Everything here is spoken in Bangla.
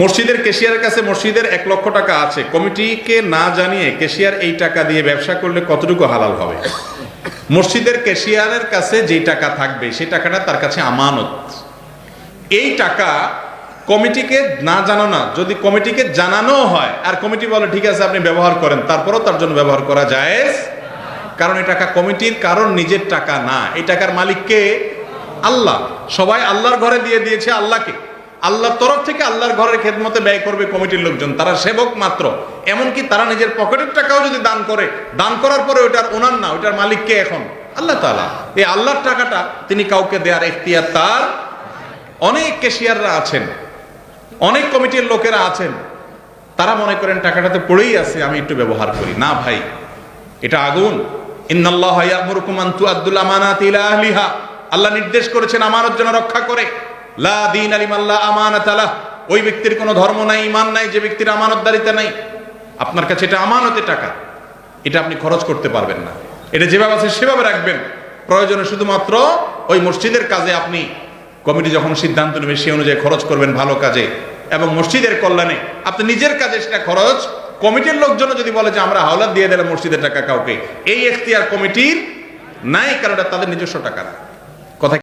মসজিদের কেশিয়ারের কাছে মসজিদের এক লক্ষ টাকা আছে। কমিটিকে না জানিয়ে কেশিয়ার এই টাকা দিয়ে ব্যবসা করলে কতটুকু হালাল হবে? মসজিদের কেশিয়ারের কাছে যেই টাকা থাকবে সেই টাকাটা তার কাছে আমানত। এই টাকা কমিটিকে না জানানো, যদি কমিটিকে জানানো হয়, আর কমিটি বলে, ঠিক আছে, আপনি ব্যবহার করেন। তারপরও তার জন্য ব্যবহার করা যায় কারণ এই টাকা কমিটির কারণ নিজের টাকা না। এই টাকার মালিককে আল্লাহ। সবাই আল্লাহর ঘরে দিয়ে দিয়েছে আল্লাহকে। আল্লাহর তরফ থেকে আল্লাহর ঘরের খেদমতে ব্যয় করবে কমিটির লোকজন। তারা সেবক মাত্র। এমনকি তারা নিজের পকেটের টাকাও যদি দান করে, দান করার পরে ওটার ওনার না ওটার মালিককে এখন? আল্লাহ তাআলা। এই আল্লাহর টাকাটা তিনি কাউকে দেওয়ার এখতিয়ার তার অনেক কেশিয়াররা আছেন, অনেক কমিটির লোকেরা আছেন। তারা মনে করেন টাকাটাতে পড়েই আছে, আমি একটু ব্যবহার করি। না ভাই, এটা আগুন। ইন্নাল্লাহ আল্লাহ নির্দেশ করেছেন আমানত যেন রক্ষা করে। ওই ব্যক্তির কোনো ধর্ম নাই ঈমান নাই, যে ব্যক্তির আমানতদারিতা নাই। আপনার কাছে এটা টাকা। এটা আপনি খরচ করতে পারবেন না। এটা যেভাবে আছে সেভাবে রাখবেন। প্রয়োজনে শুধুমাত্র ওই মসজিদের কাজে আপনি কমিটি যখন সিদ্ধান্ত নেবে সেই অনুযায়ী খরচ করবেন ভালো কাজে। এবং মসজিদের কল্যাণে আপনি নিজের কাজে সেটা খরচ, কমিটির লোকজন যদি বলে যে, আমরা হাওলাত দিয়ে দিলাম মসজিদের টাকা কাউকে। এই এখতিয়ার কমিটির নাই, কারণ তাদের নিজস্ব টাকা